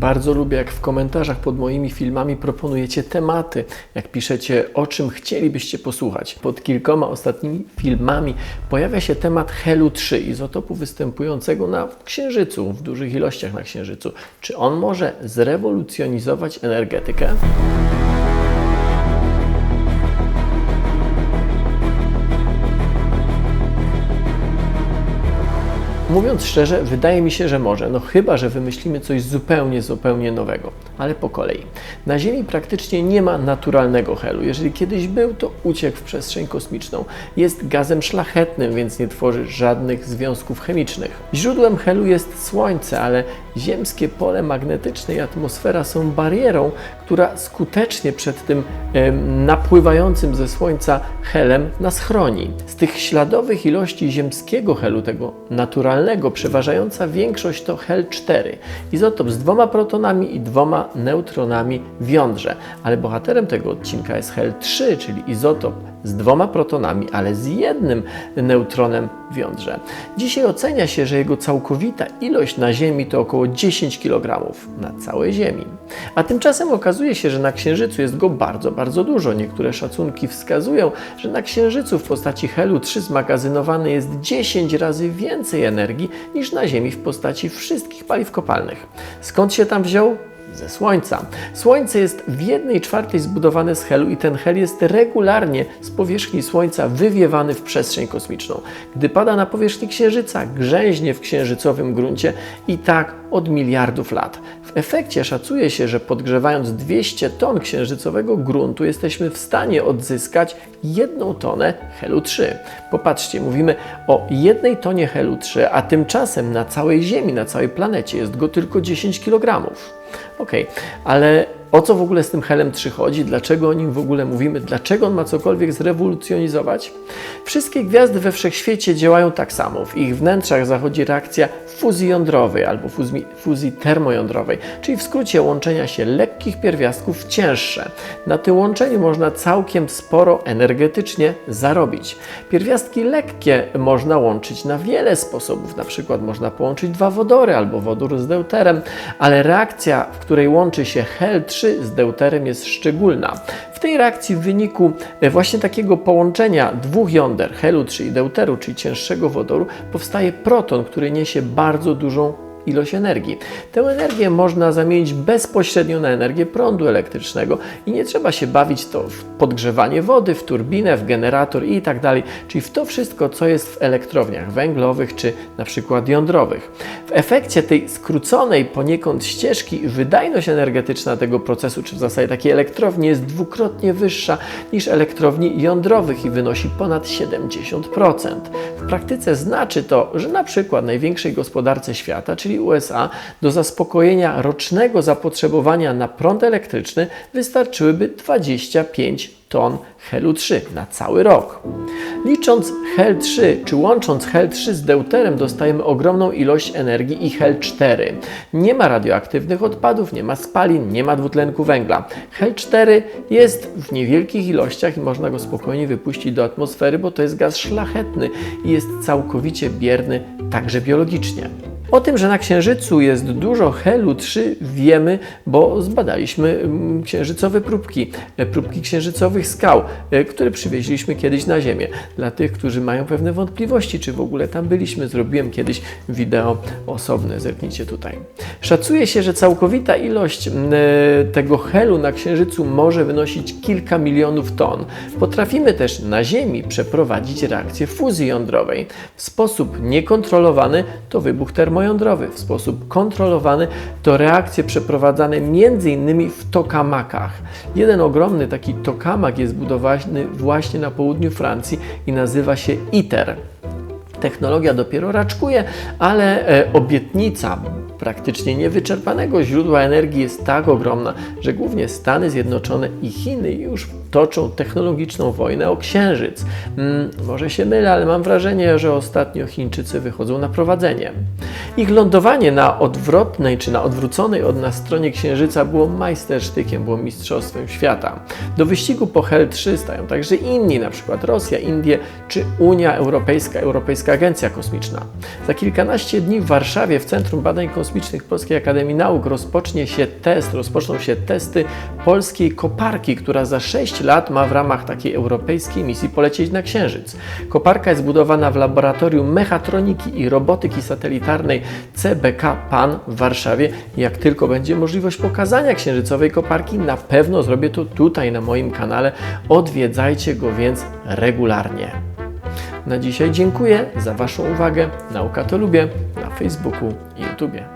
Bardzo lubię, jak w komentarzach pod moimi filmami proponujecie tematy, jak piszecie, o czym chcielibyście posłuchać. Pod kilkoma ostatnimi filmami pojawia się temat Helu 3, izotopu występującego na Księżycu, w dużych ilościach na Księżycu. Czy on może zrewolucjonizować energetykę? Mówiąc szczerze, wydaje mi się, że może, no chyba, że wymyślimy coś zupełnie, zupełnie nowego. Ale po kolei. Na Ziemi praktycznie nie ma naturalnego helu. Jeżeli kiedyś był, to uciekł w przestrzeń kosmiczną. Jest gazem szlachetnym, więc nie tworzy żadnych związków chemicznych. Źródłem helu jest Słońce, ale ziemskie pole magnetyczne i atmosfera są barierą, która skutecznie przed tym napływającym ze Słońca helem nas chroni. Z tych śladowych ilości ziemskiego helu, tego naturalnego, przeważająca większość to hel 4, izotop z dwoma protonami i dwoma neutronami w jądrze. Ale bohaterem tego odcinka jest hel 3, czyli izotop z dwoma protonami, ale z jednym neutronem w jądrze. Dzisiaj ocenia się, że jego całkowita ilość na Ziemi to około 10 kg na całej Ziemi. A tymczasem okazuje się, że na Księżycu jest go bardzo, bardzo dużo. Niektóre szacunki wskazują, że na Księżycu w postaci helu 3 zmagazynowane jest 10 razy więcej energii niż na Ziemi w postaci wszystkich paliw kopalnych. Skąd się tam wziął? Ze Słońca. Słońce jest w jednej czwartej zbudowane z helu i ten hel jest regularnie z powierzchni Słońca wywiewany w przestrzeń kosmiczną. Gdy pada na powierzchni Księżyca, grzęźnie w księżycowym gruncie i tak od miliardów lat. W efekcie szacuje się, że podgrzewając 200 ton księżycowego gruntu jesteśmy w stanie odzyskać jedną tonę helu 3. Popatrzcie, mówimy o jednej tonie helu 3, a tymczasem na całej Ziemi, na całej planecie jest go tylko 10 kg. Ok, ale o co w ogóle z tym helem 3 chodzi? Dlaczego o nim w ogóle mówimy? Dlaczego on ma cokolwiek zrewolucjonizować? Wszystkie gwiazdy we wszechświecie działają tak samo. W ich wnętrzach zachodzi reakcja fuzji jądrowej albo fuzji, fuzji termojądrowej, czyli w skrócie łączenia się lekkich pierwiastków w cięższe. Na tym łączeniu można całkiem sporo energetycznie zarobić. Pierwiastki lekkie można łączyć na wiele sposobów. Na przykład można połączyć dwa wodory albo wodór z deuterem, ale reakcja, w której łączy się hel-3 z deuterem jest szczególna. W tej reakcji w wyniku e, właśnie takiego połączenia dwóch jąder, helu 3 i deuteru, czyli cięższego wodoru, powstaje proton, który niesie bardzo dużą ilość energii. Tę energię można zamienić bezpośrednio na energię prądu elektrycznego i nie trzeba się bawić to w podgrzewanie wody, w turbinę, w generator i tak dalej, czyli w to wszystko, co jest w elektrowniach węglowych czy na przykład jądrowych. W efekcie tej skróconej poniekąd ścieżki wydajność energetyczna tego procesu, czy w zasadzie takiej elektrowni jest dwukrotnie wyższa niż elektrowni jądrowych i wynosi ponad 70%. W praktyce znaczy to, że na przykład największej gospodarce świata, czyli USA, do zaspokojenia rocznego zapotrzebowania na prąd elektryczny wystarczyłyby 25 ton helu 3 na cały rok. Licząc hel 3 czy łącząc hel 3 z deuterem dostajemy ogromną ilość energii i hel 4. Nie ma radioaktywnych odpadów, nie ma spalin, nie ma dwutlenku węgla. Hel 4 jest w niewielkich ilościach i można go spokojnie wypuścić do atmosfery, bo to jest gaz szlachetny i jest całkowicie bierny także biologicznie. O tym, że na Księżycu jest dużo helu 3 wiemy, bo zbadaliśmy mm, księżycowe próbki, e, próbki księżycowych skał, e, które przywieźliśmy kiedyś na Ziemię. Dla tych, którzy mają pewne wątpliwości, czy w ogóle tam byliśmy, zrobiłem kiedyś wideo osobne, zerknijcie tutaj. Szacuje się, że całkowita ilość e, tego helu na Księżycu może wynosić kilka milionów ton. Potrafimy też na Ziemi przeprowadzić reakcję fuzji jądrowej. W sposób niekontrolowany to wybuch termojądrowy termojądrowy. W sposób kontrolowany to reakcje przeprowadzane m.in. w tokamakach. Jeden ogromny taki tokamak jest budowany właśnie na południu Francji i nazywa się ITER. Technologia dopiero raczkuje, ale e, obietnica praktycznie niewyczerpanego źródła energii jest tak ogromna, że głównie Stany Zjednoczone i Chiny już toczą technologiczną wojnę o Księżyc. Hmm, może się mylę, ale mam wrażenie, że ostatnio Chińczycy wychodzą na prowadzenie. Ich lądowanie na odwrotnej czy na odwróconej od nas stronie Księżyca było majstersztykiem, było mistrzostwem świata. Do wyścigu po Hel 3 stają także inni, przykład Rosja, Indie czy Unia Europejska, Europejska Agencja Kosmiczna. Za kilkanaście dni w Warszawie w Centrum Badań Kosmicznych Kosmicznych Polskiej Akademii Nauk rozpocznie się test, rozpoczną się testy polskiej koparki, która za 6 lat ma w ramach takiej europejskiej misji polecieć na Księżyc. Koparka jest budowana w laboratorium mechatroniki i robotyki satelitarnej CBK PAN w Warszawie. Jak tylko będzie możliwość pokazania księżycowej koparki, na pewno zrobię to tutaj na moim kanale. Odwiedzajcie go więc regularnie. Na dzisiaj dziękuję za Waszą uwagę. Nauka to lubię na Facebooku i YouTubie.